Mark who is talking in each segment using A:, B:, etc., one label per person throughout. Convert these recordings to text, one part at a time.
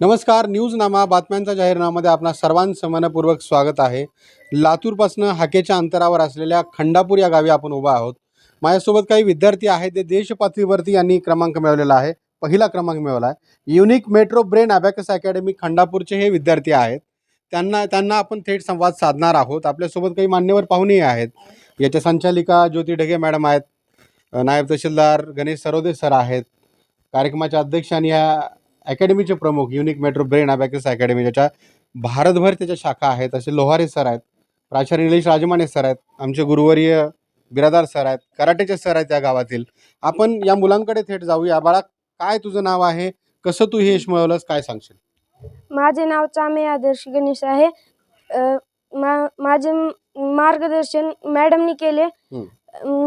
A: नमस्कार न्यूजनामा बातम्यांचा जाहीरनामामध्ये आपणा सर्वांचं मनपूर्वक स्वागत आहे. लातूरपासनं हाकेच्या अंतरावर असलेल्या खंडापूर या गावी आपण उभा आहोत. माझ्यासोबत काही विद्यार्थी आहेत ते देशपातळीवरती यांनी क्रमांक मिळवलेला आहे. पहिला क्रमांक मिळवला आहे unique metro brain abacus academy खंडापूरचे हे विद्यार्थी आहेत. त्यांना त्यांना आपण थेट संवाद साधणार आहोत. आपल्यासोबत काही मान्यवर पाहुणेही आहेत. याच्या संचालिका ज्योती ढगे मॅडम आहेत. नायब तहसीलदार गणेश सरोदे सर आहेत. कार्यक्रमाच्या अध्यक्ष आणि या अकॅडमीचे प्रमुख unique metro brain abacus academy ज्याच्या भारतभर त्याच्या शाखा आहेत असे लोहारे सर आहेत प्राचार्य निलेश राजमाने सर आहेत आमचे गुरुवर्य बिरादार सर आहेत कराटेचे सर आहेत या गावातील. आपण या मुलांकडे थेट जाऊया. बाळा काय तुझं नाव आहे? कसं तू हे यश मिळवलंस काय सांगशील?
B: माझे नाव चामे आदर्श गणेश आहे. अ, मा माझे म- मार्गदर्शन मॅडमनी केले.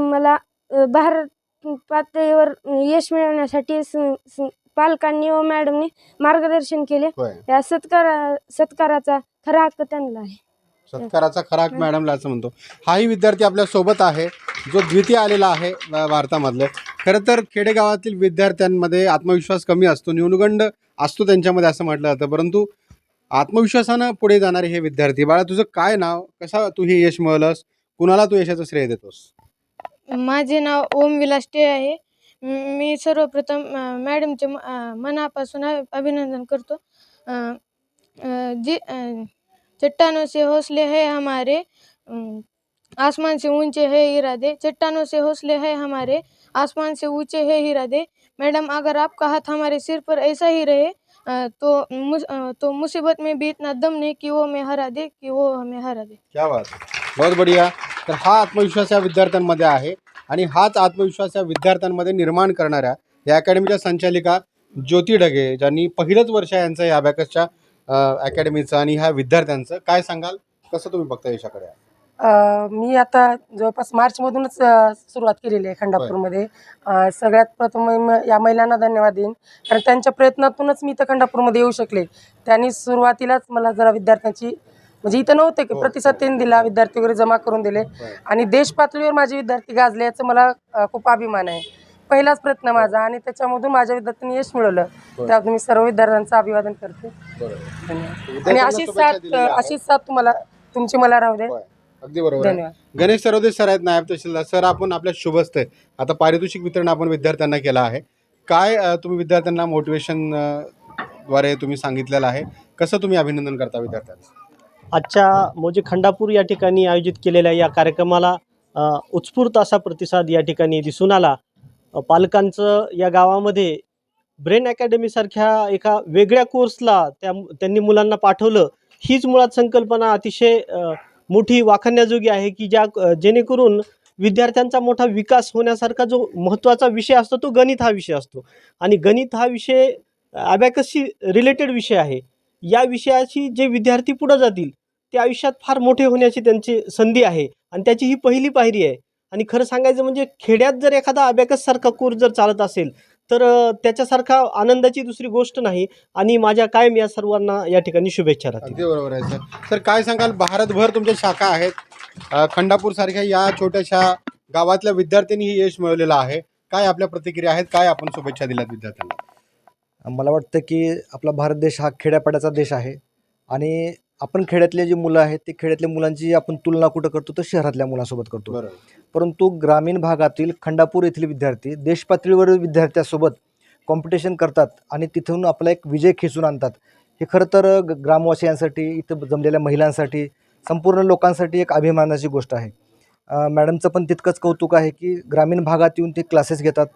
B: मला अ, भारत पातळीवर यश मिळवण्यासाठी स- स- पालकांनी व मॅडमनी मार्गदर्शन केले.
A: होय.
B: या सत्कारा सत्काराचा खरा हक्क त्यांना आहे.
A: सत्काराचा खरा हक्क मॅडमला असं म्हणतो. हाही विद्यार्थी आपल्यासोबत आहे. जो द्वितीय आलेला आहे वा- भारतामधले. खरं तर खेडेगावातील विद्यार्थ्यांमध्ये आत्मविश्वास कमी असतो न्यूनगंड असतो त्यांच्यामध्ये असं म्हटलं जातं. परंतु आत्मविश्वासानं पुढे जाणारे हे विद्यार्थी बाळा तुझं काय नाव? कसा तू हे यश मिळवलंस? कुणाला तू यशाचं श्रेय देतोस?
C: माझे नाव ओम विलास टे आहे. मी सर्वप्रथम मॅडमचे म- मनापासून अभिनंदन करतो. जी चट्टानों से हौसले है हमारे आसमान से ऊंचे है इरादे चट्टानों से हौसले है हमारे आसमान से ऊंचे है इरादे। मैडम अगर आपका हाथ हमारे सिर पर ऐसा ही रहे तो मुस- तो मुसीबत में भी इतना दम नहीं कि वो हमें हरा दे कि वो हमें हरा दे।
A: क्या बात बहुत बढिया। तर हा आत्मविश्वास या विद्यार्थ्यांमध्ये आहे. आणि हाच आत्मविश्वास या विद्यार्थ्यांमध्ये निर्माण करणाऱ्या या अकॅडमीच्या संचालिका ज्योती ढगे ज्यांनी पहिलंच वर्ष यांचं या अबॅकसच्या अकॅडमीचं आणि ह्या विद्यार्थ्यांचं. काय सांगाल? कसं तुम्ही बघता यशाकडे
D: अ, मी आता जवळपास मार्चमधूनच सुरुवात केलेली आहे खंडापूरमध्ये. सगळ्यात प्रथम म- या महिलांना धन्यवाद देईन. कारण त्यांच्या प्रयत्नातूनच मी इथं खंडापूरमध्ये येऊ शकले. त्यांनी सुरुवातीलाच मला जरा विद्यार्थ्यांची म्हणजे इथं नव्हते की
A: हो,
D: प्रतिसाद त्यांनी दिला विद्यार्थी वगैरे जमा करून दिले. आणि देश पातळीवर माझे विद्यार्थी गाजले याचा मला खूप अभिमान आहे. पहिलाच प्रयत्न माझा आणि त्याच्यामधून माझ्या विद्यार्थ्यांनी यश मिळवलं. त्याबद्दल मी सर्व विद्यार्थ्यांचं अभिवादन करते. धन्यवाद. आणि
A: विद्यार्थ्यांना
D: अशीच साथ. अशीच साथ तुम्हाला तुमची मला राहू दे.
A: अगदी बरोबर गणेश सरोदे सर आहेत नायब तहसीलदार. सर आपण आपल्या शुभस्थ आता पारितोषिक वितरण आपण विद्यार्थ्यांना केलं आहे. काय तुम्ही विद्यार्थ्यांना मोटिवेशनद्वारे तुम्ही सांगितलेलं आहे? कसं तुम्ही अभिनंदन करता विद्यार्थ्यांचं
E: आजच्या मोजे खंडापूर या ठिकाणी आयोजित केलेल्या या कार्यक्रमाला उत्स्फूर्त असा प्रतिसाद या ठिकाणी दिसून आला. पालकांचं या गावामध्ये ब्रेन अकॅडमीसारख्या एका वेगळ्या कोर्सला त्या त्यांनी मुलांना पाठवलं. हीच मुळात संकल्पना अतिशय मोठी वाखण्याजोगी आहे की ज्या जेणेकरून विद्यार्थ्यांचा मोठा विकास होण्यासारखा जो महत्त्वाचा विषय असतो तो गणित हा विषय असतो. आणि गणित हा विषय अबॅकसशी रिलेटेड विषय आहे. या विषयाशी जे विद्यार्थी पुढं जातील ते आयुष्यात फार मोठे होण्याची त्यांची संधी आहे. आणि त्याची ही पहिली पायरी आहे. आणि खरं सांगायचं म्हणजे खेड्यात जर एखादा अबॅकससारखा कोर्स जर चालत असेल तर त्याच्यासारखा आनंदाची दुसरी गोष्ट नाही. आणि माझ्या कायम या सर्वांना या ठिकाणी शुभेच्छा राहतील.
A: अगदी बरोबर आहे सर. सर काय सांगाल? भारतभर तुमच्या शाखा आहेत. खंडापूरसारख्या या छोट्याशा गावातल्या विद्यार्थ्यांनी हे यश मिळवलेलं आहे. काय आपल्या प्रतिक्रिया आहेत? काय आपण शुभेच्छा दिल्यात विद्यार्थ्यांना?
F: मला वाटतं की आपला भारत देश हा खेड्यापाड्याचा देश आहे. आणि आपण खेड्यातले जी मुलं आहेत ते खेड्यातल्या मुलांची आपण तुलना कुठं करतो तर शहरातल्या मुलांसोबत करतो. परंतु ग्रामीण भागातील खंडापूर येथील विद्यार्थी देश पातळीवरील विद्यार्थ्यासोबत कॉम्पिटिशन करतात आणि तिथून आपला एक विजय खेचून आणतात. हे खरं तर ग्रामवासियांसाठी इथं जमलेल्या महिलांसाठी संपूर्ण लोकांसाठी एक अभिमानाची गोष्ट आहे. मॅडमचं पण तितकंच कौतुक आहे की ग्रामीण भागात येऊन ते क्लासेस घेतात.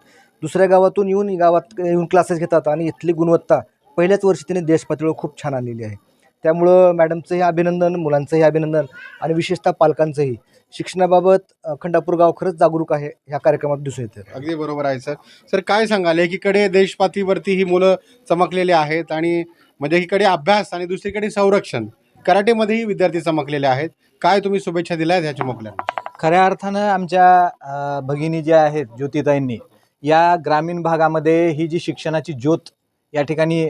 F: दुसऱ्या गावातून येऊन गावात येऊन क्लासेस घेतात आणि इथली गुणवत्ता पहिल्याच वर्षी त्यांनी देश पातळीवर खूप छान आणलेली आहे. त्यामुळं मॅडमचंही अभिनंदन मुलांचंही अभिनंदन आणि विशेषतः पालकांचंही. शिक्षणाबाबत खंडापूर गाव खरंच जागरूक आहे ह्या कार्यक्रमात दिसून येते
A: अगदी बरोबर आहे सर. सर काय सांगाल? एकीकडे देशपातळीवरती ही मुलं चमकलेली आहेत आणि म्हणजे एकीकडे अभ्यास आणि दुसरीकडे संरक्षण. कराटेमध्येही विद्यार्थी चमकलेले आहेत. काय तुम्ही शुभेच्छा दिल्या आहेत ह्याच्या मोकल्यांना
G: खऱ्या अर्थानं आमच्या भगिनी ज्या आहेत ज्योतिताईंनी या ग्रामीण भागामध्ये ही जी शिक्षणाची ज्योत या ठिकाणी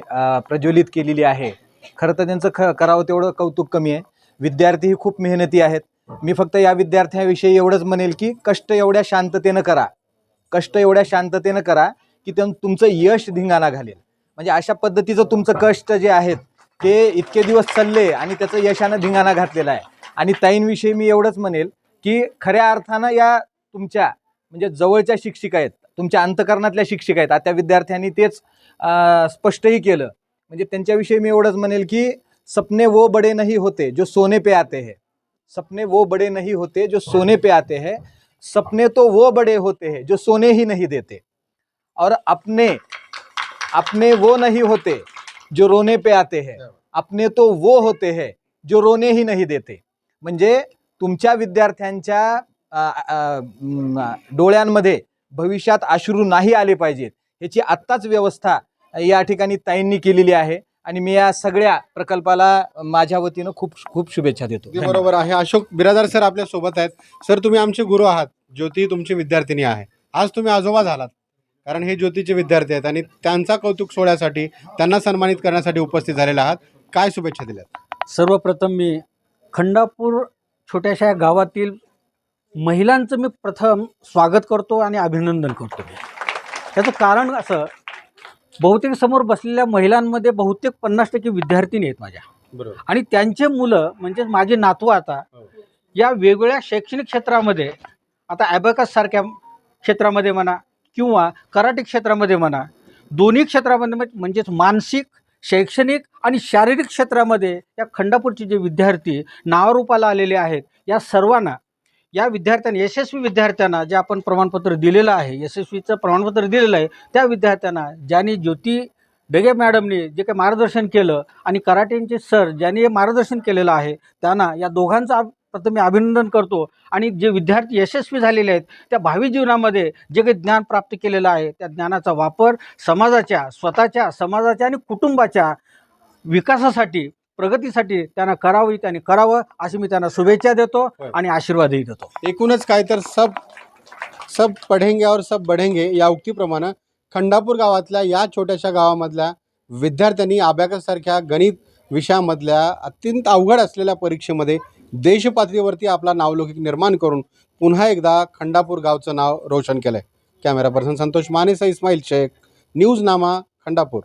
G: प्रज्वलित केलेली आहे खरं तर त्यांचं ख करावं तेवढं कौतुक कमी आहे. विद्यार्थीही खूप मेहनती आहेत. मी फक्त या विद्यार्थ्याविषयी एवढंच म्हणेल की कष्ट एवढ्या शांततेनं करा. कष्ट एवढ्या शांततेनं करा की त्यां तुमचं यश धिंगाणा घालेल. म्हणजे अशा पद्धतीचं तुमचं कष्ट जे आहेत ते इतके दिवस चालले आणि त्याचं यशानं धिंगाणा घातलेला आहे. आणि ताईंविषयी मी एवढंच म्हणेल की खऱ्या अर्थानं या तुमच्या म्हणजे जवळच्या शिक्षिका आहेत तुमच्या अंतकरणातल्या शिक्षिका आहेत आता विद्यार्थ्यांनी तेच स्पष्टही केलं. म्हणजे त्यांच्याविषयी मी एवढंच म्हणेल की सपने वो बडे नहीं होते जो सोने पे आते हैं. सपने वो बड़े नहीं होते जो सोने पे आते हैं. सपने तो वो बड़े होते हैं जो सोने ही नहीं देते. और अपने अपने वो नहीं होते जो रोने पे आते हैं. अपने तो वो होते हैं जो रोने ही नहीं देते. म्हणजे तुमच्या विद्यार्थ्यांच्या डोळ्यांमध्ये भविष्यात अश्रू नाही आले पाहिजेत. याची आत्ताच व्यवस्था या ठिकाणी ताईंनी केलेली आहे. आणि मी या सगळ्या प्रकल्पाला माझ्या वतीनं खूप खूप शुभेच्छा देतो.
A: ते बरोबर आहे. अशोक बिरादार सर आपल्यासोबत आहेत. सर तुम्ही आमचे गुरु आहात. ज्योती तुमची विद्यार्थिनी आहे. आज तुम्ही आजोबा झालात. कारण हे ज्योतीचे विद्यार्थी आहेत आणि त्यांचा कौतुक सोहळ्यासाठी त्यांना सन्मानित करण्यासाठी उपस्थित झालेले आहात. काय शुभेच्छा दिल्यात?
H: सर्वप्रथम मी खंडापूर छोट्याशा गावातील महिलांचं मी प्रथम स्वागत करतो आणि अभिनंदन करतो त्याचं कारण असं बहुतेक समोर बसलेल्या महिलांमध्ये बहुतेक पन्नास टक्के विद्यार्थिनी आहेत माझ्या.
A: बरोबर.
H: आणि त्यांचे मुलं म्हणजे माझे नातू आता या वेगवेगळ्या शैक्षणिक क्षेत्रामध्ये आता ॲबॅकस सारख्या क्षेत्रामध्ये म्हणा किंवा कराटे क्षेत्रामध्ये म्हणा दोन्ही क्षेत्रामध्ये म्हणजे- म्हणजेच मानसिक शैक्षणिक आणि शारीरिक क्षेत्रामध्ये या खंडापूरचे जे विद्यार्थी नावारूपाला आलेले आहेत या सर्वांना या विद्यार्थ्यांना यशस्वी विद्यार्थ्यांना जे आपण प्रमाणपत्र दिलेलं आहे यशस्वीचं प्रमाणपत्र दिलेलं आहे त्या विद्यार्थ्यांना ज्यांनी ज्योती डगे मॅडमने जे काही मार्गदर्शन केलं आणि कराटेंचे सर ज्यांनी हे मार्गदर्शन केलेलं आहे त्यांना या दोघांचं प्रथम मी अभिनंदन करतो. आणि जे विद्यार्थी यशस्वी झालेले आहेत त्या भावी जीवनामध्ये जे काही ज्ञान प्राप्त केलेलं आहे त्या ज्ञानाचा वापर समाजाच्या स्वतःच्या समाजाच्या आणि कुटुंबाच्या विकासासाठी प्रगतीसाठी त्यांना करावी त्यांनी करावं अशी मी त्यांना शुभेच्छा देतो. आणि आशीर्वादही देतो.
A: एकूणच काय तर सब सब पढेंगे और सब बढेंगे या उक्तीप्रमाणे खंडापूर गावातल्या या छोट्याशा गावामधल्या विद्यार्थ्यांनी अभ्यासासारख्या गणित विषयामधल्या अत्यंत अवघड असलेल्या परीक्षेमध्ये देशपातळीवरती आपला नावलौकिक निर्माण करून पुन्हा एकदा खंडापूर गावचं नाव रोशन केलं आहे कॅमेरा पर्सन संतोष मानेसा इस्माईल शेख न्यूज नामा खंडापूर.